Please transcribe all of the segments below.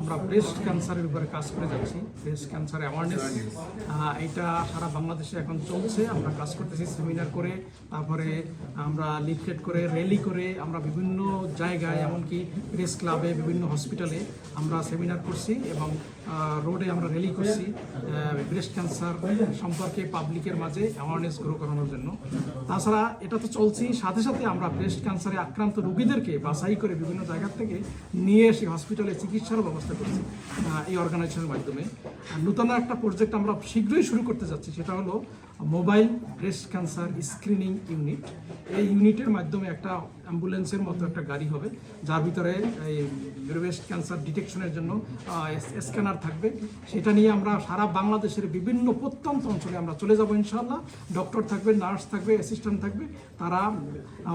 আমরা ব্রেস্ট ক্যান্সারের উপরে কাজ করে যাচ্ছি। ব্রেস্ট ক্যান্সার অ্যাওয়ারনেস এটা সারা বাংলাদেশে এখন চলছে। আমরা কাজ করতেছি সেমিনার করে, তারপরে আমরা লিফলেট করে র্যালি করে, আমরা বিভিন্ন জায়গায়, এমনকি প্রেস ক্লাবে বিভিন্ন হসপিটালে আমরা সেমিনার করছি এবং রোডে আমরা র্যালি করছি ব্রেস্ট ক্যান্সার সম্পর্কে পাবলিকের মাঝে অ্যাওয়ারনেস গ্রো করানোর জন্য। তাছাড়া এটা তো চলছেই সাথে সাথে আমরা ব্রেস্ট ক্যান্সারে আক্রান্ত রোগীদেরকে বাছাই করে বিভিন্ন জায়গা থেকে নিয়ে এসে হসপিটালে চিকিৎসার ব্যবস্থা করছি এই অর্গানাইজেশনের মাধ্যমে। নূতন একটা প্রজেক্ট আমরা শীঘ্রই শুরু করতে যাচ্ছি, সেটা হলো mobile breast cancer screening unit এই ইউনিটের মাধ্যমে একটা অ্যাম্বুলেন্সের মতো একটা গাড়ি হবে, যার ভিতরে, এই ব্রেস্ট ক্যান্সার ডিটেকশনের জন্য স্ক্যানার থাকবে। সেটা নিয়ে আমরা সারা বাংলাদেশের বিভিন্ন প্রত্যন্ত অঞ্চলে আমরা চলে যাব ইনশাল্লাহ ডক্টর থাকবে, নার্স থাকবে, অ্যাসিস্ট্যান্ট থাকবে। তারা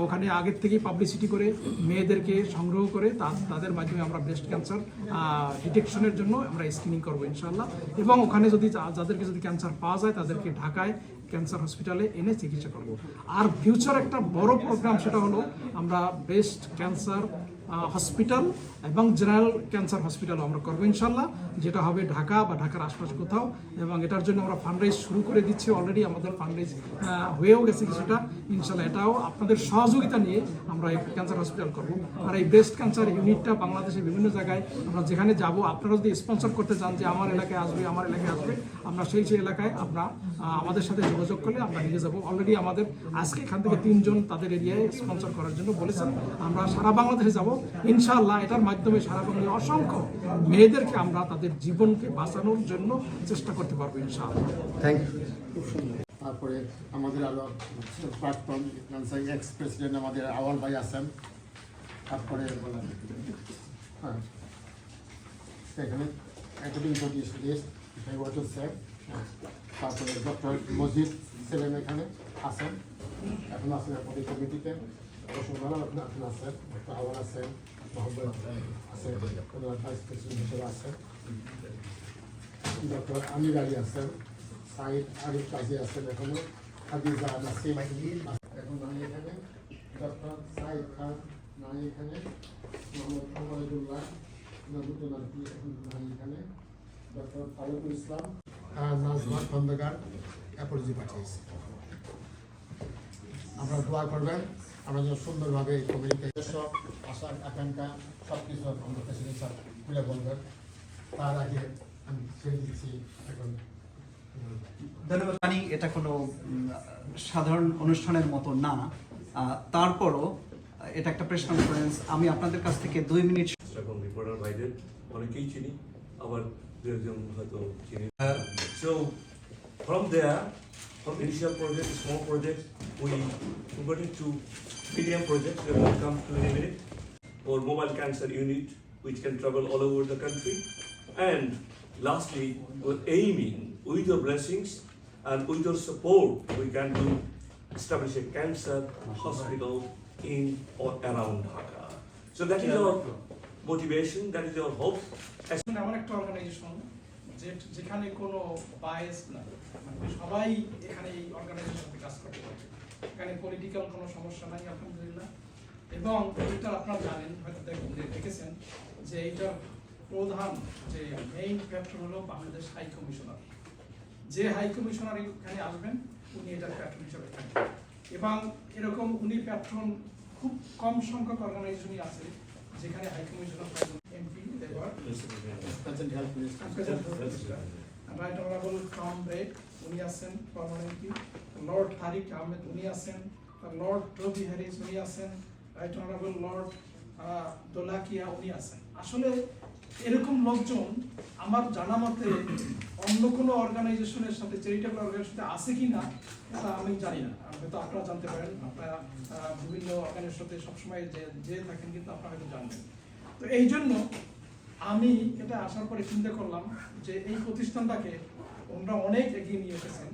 ওখানে আগের থেকেই পাবলিসিটি করে, মেয়েদেরকে সংগ্রহ করে তাদের মাধ্যমে আমরা ব্রেস্ট ক্যান্সার ডিটেকশনের জন্য আমরা স্ক্রিনিং করব ইনশাল্লাহ এবং ওখানে যদি যাদেরকে যদি ক্যান্সার পাওয়া যায়, তাদেরকে ঢাকায় ক্যান্সার হসপিটালে এনে চিকিৎসা করব। আর ফিউচার একটা বড় প্রোগ্রাম সেটা হলো আমরা বেস্ট ক্যান্সার হসপিটাল এবং জেনারেল ক্যান্সার হসপিটাল আমরা করব ইনশাল্লাহ, যেটা হবে ঢাকা বা ঢাকার আশপাশ কোথাও। এবং এটার জন্য আমরা ফান্ডরাইজ শুরু করে দিচ্ছি অলরেডি আমাদের ফান্ডরাইজ হয়েও গেছে কিছুটা। ইনশাল্লাহ এটাও আপনাদের সহযোগিতা নিয়ে আমরা এই ক্যান্সার হসপিটাল করব। আর এই ব্রেস্ট ক্যান্সার ইউনিটটা বাংলাদেশের বিভিন্ন জায়গায় আমরা যেখানে যাব আপনারা যদি স্পন্সর করতে চান যে আমার এলাকায় আসবে, আমার এলাকায় আসবে, আমরা সেই সেই এলাকায় আমরা আমাদের সাথে যোগাযোগ করলে আমরা নিয়ে যাব। অলরেডি আমাদের আজকে এখান থেকে তিনজন তাদের এরিয়ায় স্পন্সর করার জন্য বলেছেন। আমরা সারা বাংলাদেশে যাব ইনশাআল্লাহ এটার মাধ্যমে সারা বাংলাদেশে অসংখ্য মেয়েদেরকে আমরা তাদের জীবনকে বাঁচানোর জন্য চেষ্টা করতে পারব ইনশাআল্লাহ। থ্যাংক ইউ তারপরে আমাদের আরও প্রাক্তন এক্স প্রেসিডেন্ট আমাদের আওয়াল ভাই আছেন। তারপরে হ্যাঁ। এখানে লিস্ট স্যার। তারপরে ডক্টর মজিদ ছিলেন এখানে আছেন। এখন আছেন আমাদের কমিটিতে এখন এখন আছেন ডক্টর আওয়াল আছেন মোহাম্মদ আছেন ওনার ভাইস প্রেসিডেন্ট এখনও এখন নাই এখানে ডক্টর সাইদ খান এখানে নাই এখানে ডক্টর তালুকুল ইসলাম নাজমা দোয়া করবেন আমরা যেন সুন্দরভাবে এই কমিউনিটি সব আশা আকাঙ্ক্ষা সব কিছু আমরা প্রেসিডেন্ট স্যার খুলে বলবেন তার আগে আমি ছেড়ে দিচ্ছি এখন। ধন্যবাদ জানি এটা কোনো সাধারণ অনুষ্ঠানের মতো না। তারপরও এটা একটা প্রেস কনফারেন্স আমি আপনাদের কাছ থেকে দুই মিনিট এবং রিপোর্টার ভাইদের অনেকেই চিনি আবার হয়তো চিনি। So from there from initial project, small project, we converted to medium project that will come to in a minute, or mobile cancer unit, which can travel all over the country. And lastly, we're aiming with your blessings and with your support, we can do establish a cancer hospital in or around Dhaka. So that is our motivation, that is our hope. এখন এমন একটা organisation যে যেখানে কোনো bias না। মানে সবাই এখানে এই অর্গানাইজেশনে কাজ করতে পারে। এখানে পলিটিক্যাল কোনো সমস্যা নাই, আলহামদুলিল্লাহ। এবং এটা আপনারা জানেন, হয়তো দেখ- দে- দেখেছেন, যে এইটার প্রধান, যে মেইন ফ্যাক্টর হলো বাংলাদেশ হাই কমিশনার যে হাই কমিশনার এখানে আসবেন, উনি এটার প্যাট্রন হিসেবে থাকবেন। এবং এরকম উনি প্যাট্রন খুব কম সংখ্যক অর্গানাইজেশনই আছে, যেখানে high commissioner health minister. Right honourable উনি আছেন পার্মানেন্টলি লর্ড আহমেদ উনি আছেন। লর্ড রবি হ্যারিস উনি আছেন। রাইট অনারেবল লর্ড দোলাকিয়া উনি আছেন। আসলে এরকম লোকজন আমার জানা মতে অন্য কোনো অর্গানাইজেশনের সাথে চ্যারিটেবল অর্গানাইজেশনের সাথে আছে কি না এটা আমি জানি না। হয়তো আপনারা জানতে পারেন। আপনারা বিভিন্ন অর্গানাইজেশনের সাথে সবসময় যে যে থাকেন কিন্তু আপনারা হয়তো জানবেন। তো এই জন্য আমি এটা আসার পরে চিন্তা করলাম যে এই প্রতিষ্ঠানটাকে ওনারা অনেক এগিয়ে নিয়ে এসেছেন।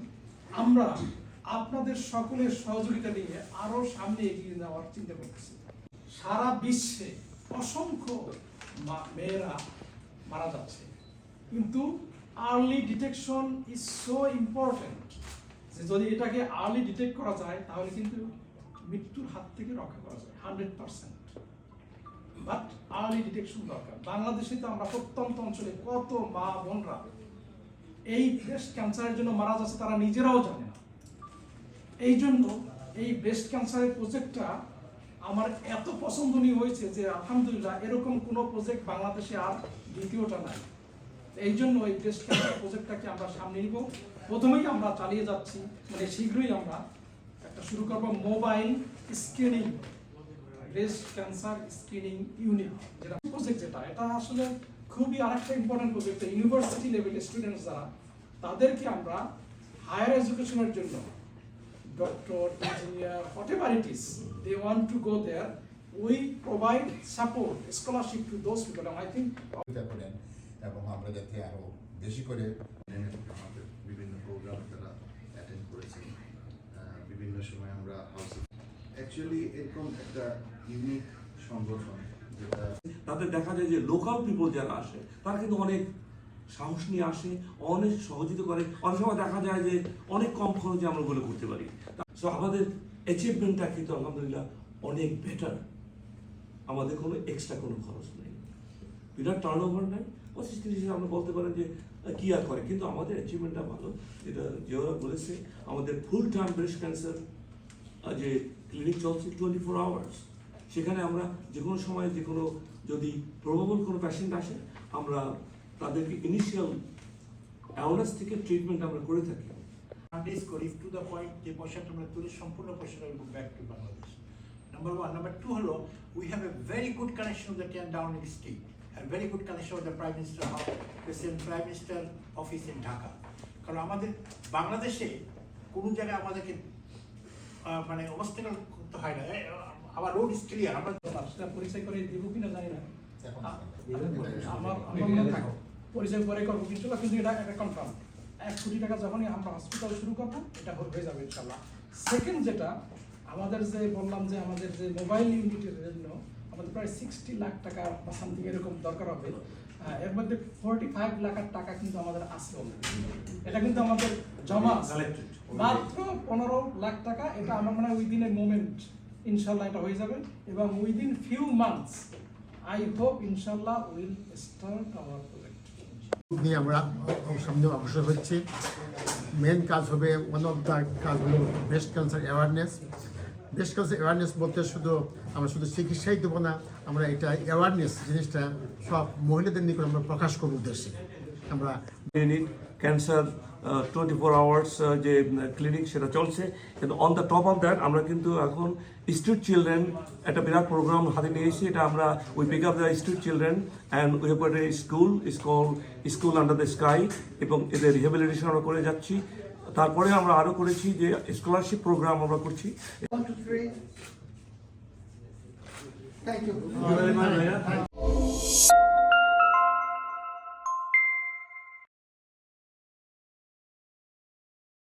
আমরা আপনাদের সকলের সহযোগিতা নিয়ে আরও সামনে এগিয়ে যাওয়ার চিন্তা করতেছি। সারা বিশ্বে অসংখ্য মেয়েরা মারা যাচ্ছে। কিন্তু early detection is so important যে যদি এটাকে আর্লি ডিটেক্ট করা যায়, তাহলে কিন্তু মৃত্যুর হাত থেকে রক্ষা করা যায় hundred percent but early detection দরকার। বাংলাদেশে তো আমরা প্রত্যন্ত অঞ্চলে কত মা বোনরা এই ব্রেস্ট ক্যান্সারের জন্য মারা যাচ্ছে তারা নিজেরাও জানে না। এই জন্য এই ব্রেস্ট ক্যান্সারের প্রজেক্টটা আমার এত পছন্দনীয় হয়েছে যে আলহামদুলিল্লাহ এরকম কোনো প্রজেক্ট বাংলাদেশে আর দ্বিতীয়টা নাই। এই জন্য এই ব্রেস্ট ক্যান্সার প্রজেক্টটাকে আমরা সামনে নিব। প্রথমেই আমরা চালিয়ে যাচ্ছি মানে শীঘ্রই আমরা একটা শুরু করব mobile screening breast cancer screening unit যেটা প্রজেক্ট যেটা এটা আসলে খুবই আরেকটা ইম্পর্টেন্ট প্রজেক্ট ইউনিভার্সিটি লেভেলের স্টুডেন্টস যারা তাদেরকে আমরা হায়ার এডুকেশনের জন্য doctor, engineer, whatever it is, they want to go there. We provide support, scholarship to those people. And I think করেন এবং আমরা যাতে আরও বেশি করে আমাদের বিভিন্ন প্রোগ্রাম তারা অ্যাটেন্ড করেছেন বিভিন্ন সময় আমরা হাউসে অ্যাকচুয়ালি এরকম একটা ইউনিক সংগঠন যেটা তাদের দেখা যায় যে লোকাল পিপল যারা আসে, তারা কিন্তু অনেক সাহস নিয়ে আসে, অনেক সহযোগিতা করে। অনেক সময় দেখা যায় যে অনেক কম খরচে আমরা ওগুলো করতে পারি। সো আমাদের অ্যাচিভমেন্টটা কিন্তু আলহামদুলিল্লাহ অনেক বেটার আমাদের কোনো এক্সট্রা কোনো খরচ নেই। বিরাট টার্ন ওভার নাই। পঁচিশ তিরিশ আমরা বলতে পারেন যে কি আর করে? কিন্তু আমাদের অ্যাচিভমেন্টটা ভালো। যেটা যেওরা বলেছে, আমাদের ফুল টাইম ব্রেস্ট ক্যান্সার যে ক্লিনিক চলছে টোয়েন্টি ফোর আওয়ার্স সেখানে আমরা যে কোনো সময় যে কোনো যদি প্রবাবল কোনো পেশেন্ট আসে আমরা তাদেরকে ইনিশিয়াল অ্যাওয়ারনেস থেকে ট্রিটমেন্ট আমরা করে থাকি। আন্ডারস্কোর করি টু দ্য পয়েন্ট যে কোশ্চেনটা আমরা তুলি সম্পূর্ণ will go back to Bangladesh number one number two হলো we have a very good connection with the can down in state a very good connection with the Prime Minister House, President Prime Minister Office in Dhaka. কারণ আমাদের বাংলাদেশে কোনো জায়গায় আমাদেরকে মানে অবস্থান করতে হয় না। আমার রোড ইজ ক্লিয়ার আমরা সেটা পরিচয় করে দিব কিনা জানি না। পরিচয় পরে করব কিন্তু কিন্তু এটা একটা কনফার্ম এক কোটি টাকা যখনই আমরা হসপিটাল শুরু করব এটা হয়ে যাবে ইনশাল্লাহ। সেকেন্ড যেটা আমাদের যে বললাম যে আমাদের যে মোবাইল ইউনিটের জন্য আমাদের প্রায় সিক্সটি লাখ টাকা বা সামথিং এরকম দরকার হবে। এর মধ্যে ফোর্টি ফাইভ লাখের টাকা কিন্তু আমাদের আসবে। এটা কিন্তু আমাদের জমা মাত্র পনেরো লাখ টাকা এটা আমার মনে হয় উইদিন এ মোমেন্ট ইনশাল্লাহ এটা হয়ে যাবে। এবং within few months I hope ইনশাল্লাহ উইল স্টার্ট আওয়ার প্রজেক্ট নিয়ে আমরা সামনে অগ্রসর হচ্ছি। মেন কাজ হবে ওয়ান অফ দ্য কাজ হলো breast cancer awareness breast cancer awareness বলতে শুধু আমরা শুধু চিকিৎসাই দেবো না আমরা এটা অ্যাওয়ারনেস জিনিসটা সব মহিলাদের নিকট আমরা প্রকাশ করব উদ্দেশ্যে। আমরা ক্যান্সার টোয়েন্টি ফোর আওয়ার্স যে ক্লিনিক সেটা চলছে। কিন্তু on the top of that আমরা কিন্তু এখন স্ট্রিট চিলড্রেন একটা বিরাট প্রোগ্রাম হাতে নিয়েছি এটা আমরা we pick up the street children and we have a school is school under the sky এবং এদের রিহেবিলিটেশন আমরা করে যাচ্ছি। তারপরে আমরা আরও করেছি যে স্কলারশিপ প্রোগ্রাম আমরা করছি. Thank you.